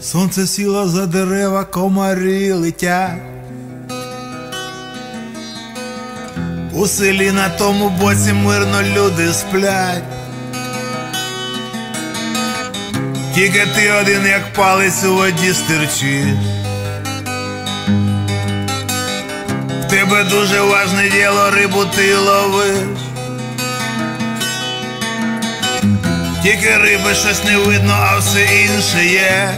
Сонце сіло за дерева, комарі летять. У селі на тому боці мирно люди сплять. Тільки ти один, як палець у воді стирчиш. В тебе дуже важне діло, рибу ти ловиш. Тільки риби щось не видно, а все інше є.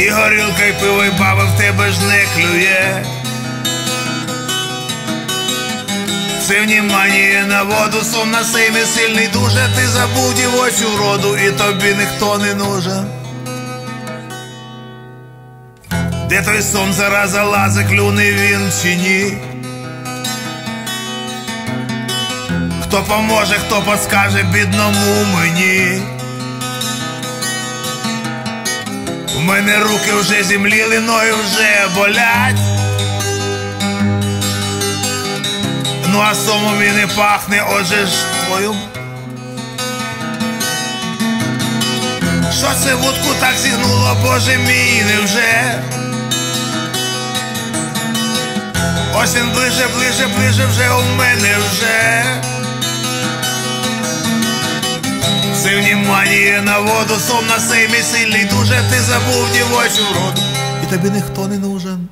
І горілка, і пиво, і баба в тебе ж не клює. Все внимание на воду, сон на сеймі сильний дуже, ти забув дівочу роду, і тобі ніхто не нужен. Де той сон зараза лазе, клюне він чи ні? Хто поможе, хто подскаже бідному мені? У мене руки вже зімліли, ноги вже болять. Ну а сомом і не пахне, отже ж твою. Що це вудку так зігнуло, боже мій, невже? Ось він ближе, ближе, ближе вже у мене вже. Внимание на воду, сом на сеймі сильний дуже, ти забув дівочу роду. І тобі ніхто не нужен.